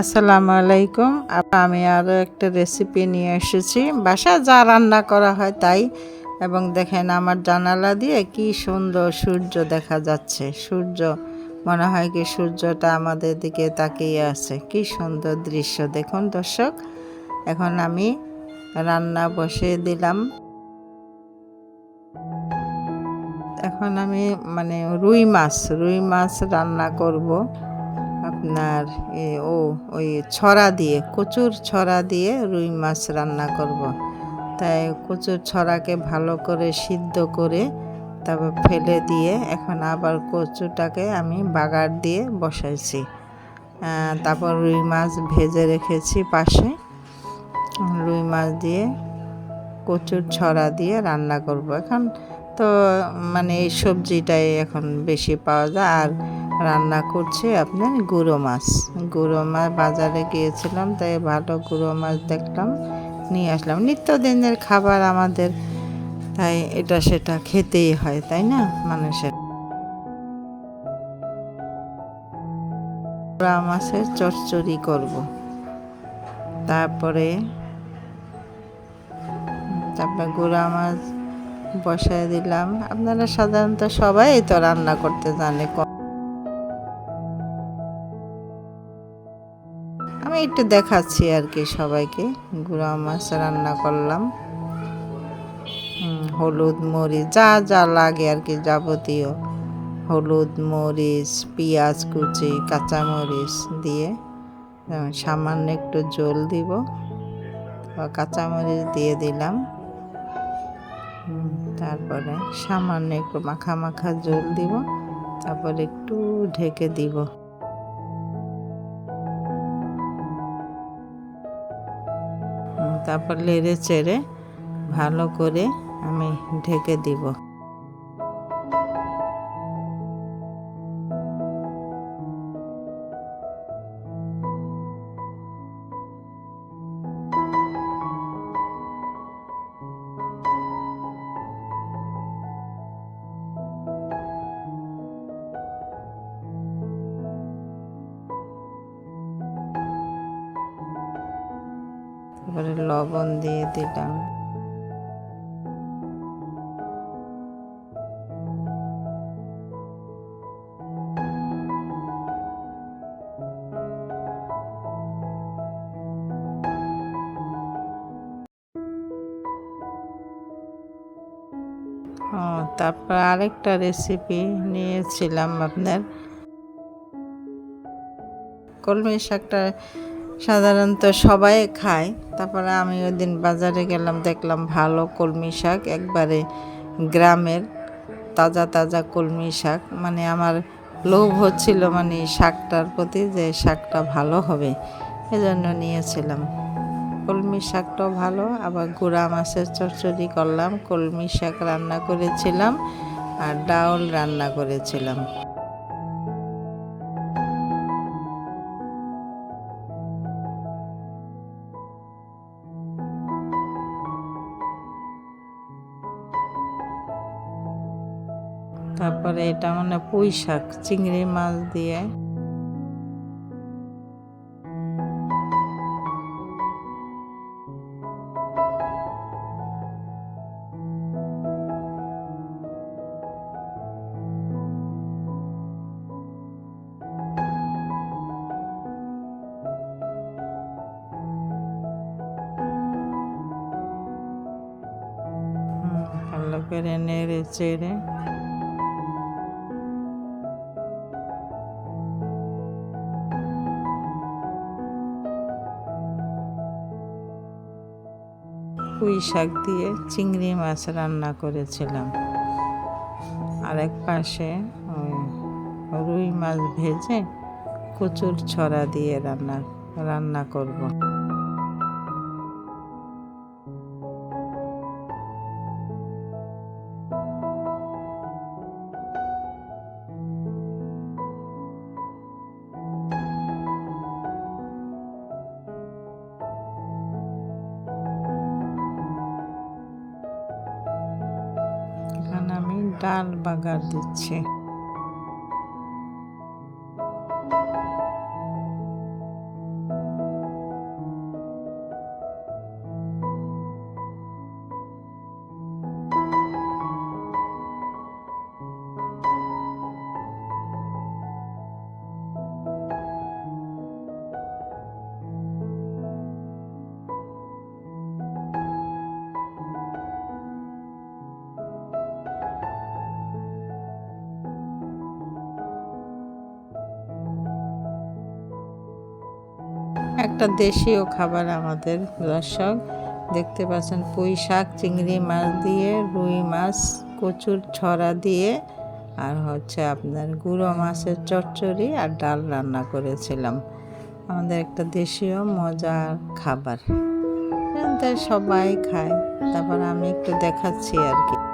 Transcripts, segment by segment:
আসসালামু আলাইকুম। আমি আরও একটা রেসিপি নিয়ে এসেছি। বাসায় যা রান্না করা হয় তাই। এবং দেখেন আমার জানালা দিয়ে কি সুন্দর সূর্য দেখা যাচ্ছে। সূর্য, মনে হয় কি সূর্যটা আমাদের দিকে তাকিয়ে আছে। কি সুন্দর দৃশ্য। দেখুন দর্শক, এখন আমি রান্না বসিয়ে দিলাম। এখন আমি মানে রুই মাছ রুই মাছ রান্না করব। আপনার ও, ওই ছড়া দিয়ে, কচুর ছড়া দিয়ে রুই মাছ রান্না করব। তাই কচুর ছড়াকে ভালো করে সিদ্ধ করে তারপর ফেলে দিয়ে এখন আবার কচুটাকে আমি বাগার দিয়ে বসাইছি। তারপর রুই মাছ ভেজে রেখেছি পাশে। রুই মাছ দিয়ে কচুর ছড়া দিয়ে রান্না করব। এখন তো মানে এই সবজিটাই এখন বেশি পাওয়া যায়। আর রান্না করছি আপনার গুঁড়ো মাছ। গুঁড়ো মাছ বাজারে গিয়েছিলাম, তাই ভালো গুঁড়ো মাছ দেখলাম, নিয়ে আসলাম। নিত্যদিনের খাবার আমাদের, তাই এটা সেটা খেতেই হয়, তাই না? মানুষের। মাছের চচ্চড়ি করব। তারপরে তারপরে গুঁড়া মাছ বসায় দিলাম। আপনারা সাধারণত সবাই তো রান্না করতে জানে আমি একটু দেখাচ্ছি আর কি সবাইকে। গুঁড়া মাছ রান্না করলাম। হলুদ মরিচ, যা যা লাগে আর কি যাবতীয়। হলুদ মরিচ, পেঁয়াজ কুচি, কাঁচামরিচ দিয়ে সামান্য একটু জল দিব। কাঁচামরিচ দিয়ে দিলাম। তারপরে সামান্য একটু মাখা মাখা জল দিব, তারপর একটু ঢেকে দিব। তারপর লেড়ে চেড়ে ভালো করে আমি ঢেকে দিব। লবণ দিয়ে দিলাম। ও তারপর আরেকটা রেসিপি নিয়েছিলাম আপনার। কলমি শাকটা সাধারণত সবাই খায়। তারপরে আমি ওই দিন বাজারে গেলাম, দেখলাম ভালো কলমি শাক, একবারে গ্রামের তাজা তাজা কলমি শাক। মানে আমার লোভ হচ্ছিল মানে শাকটার প্রতি যে শাকটা ভালো হবে, এজন্য নিয়েছিলাম। কলমি শাকটাও ভালো, আবার গুঁড়া মাছের চচ্চড়ি করলাম, কলমি শাক রান্না করেছিলাম আর ডাউল রান্না করেছিলাম। তারপরে এটা মানে পুঁই শাক চিংড়ি মাছ দিয়ে। করে নেড়ে পুঁই শাক দিয়ে চিংড়ি মাছ রান্না করেছিলাম। আরেক পাশে রুই মাছ ভেজে কচুর ছড়া দিয়ে রান্না রান্না করব। আমি ডাল বাগার দিচ্ছি। একটা দেশীয় খাবার আমাদের দর্শক। দেখতে পাচ্ছেন পুঁই শাক, চিংড়ি মাছ দিয়ে, রুই মাছ, কচুর ছড়া দিয়ে, আর হচ্ছে আপনার গুঁড়ো মাছের চচ্চড়ি আর ডাল রান্না করেছিলাম। আমাদের একটা দেশীয় মজার খাবার। সবাই খায়। তারপর আমি একটু দেখাচ্ছি আর কি।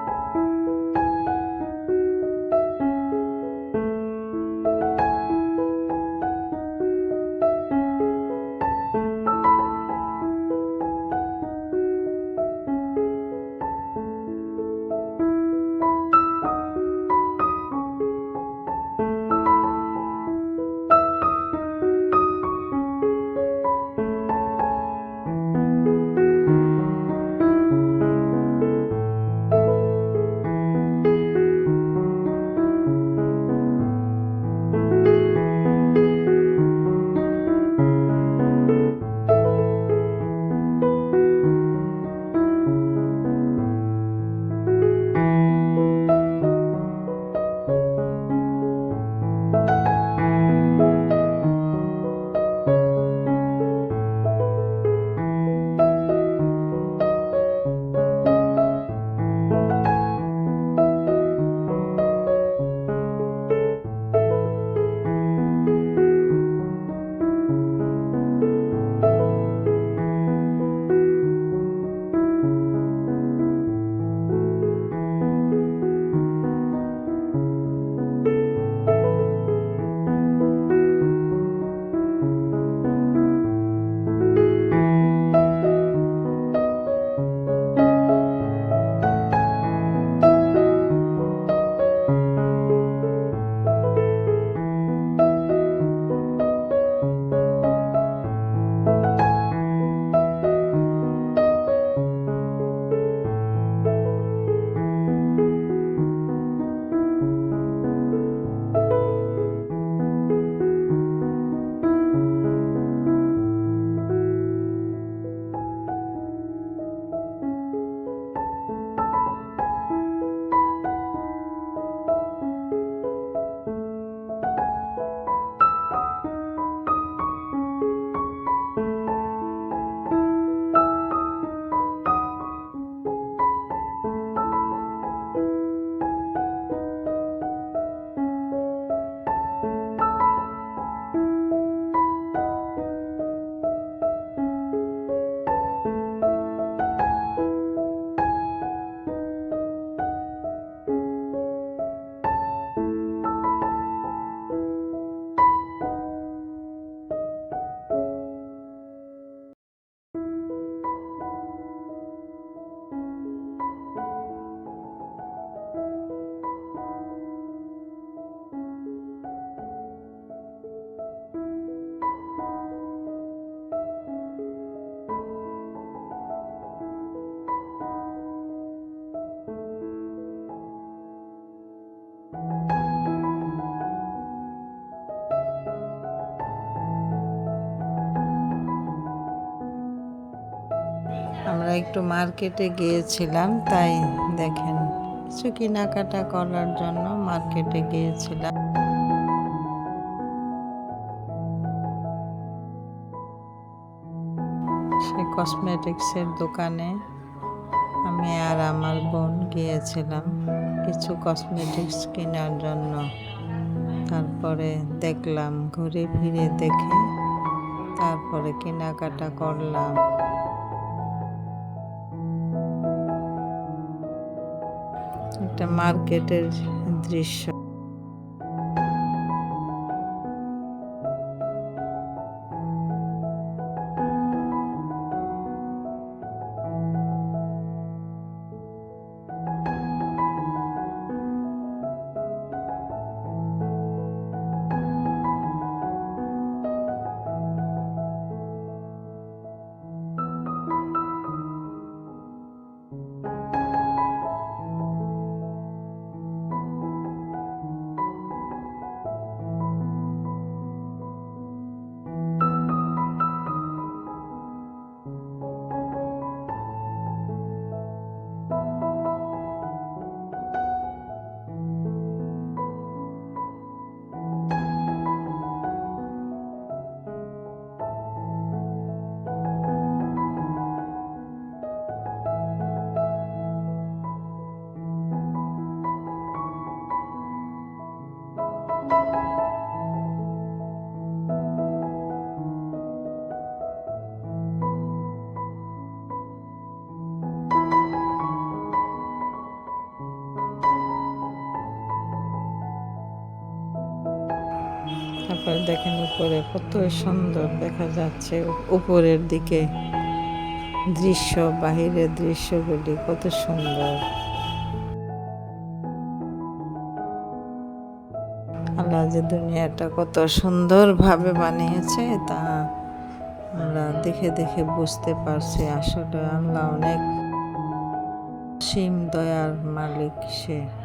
একটু মার্কেটে গিয়েছিলাম, তাই দেখেন কিছু কেনাকাটা করার জন্য মার্কেটে গিয়েছিলাম। সে কসমেটিক্সের দোকানে আমি আর আমার বোন গিয়েছিলাম কিছু কসমেটিক্স কেনার জন্য। তারপরে দেখলাম, ঘুরে ফিরে দেখে তারপরে কেনাকাটা করলাম। একটা মার্কেটের দৃশ্য। দেখেন উপরে, কত সুন্দর দেখা যাচ্ছে উপরের দিকে দৃশ্য, বাহিরের দৃশ্যগুলি, কত সুন্দর। আল্লাহ যে দুনিয়াটা কত সুন্দরভাবে বানিয়েছে, তা আমরা দেখে দেখে বুঝতে পারছি আসলে আল্লাহ অনেক সীম দয়ার মালিক সে।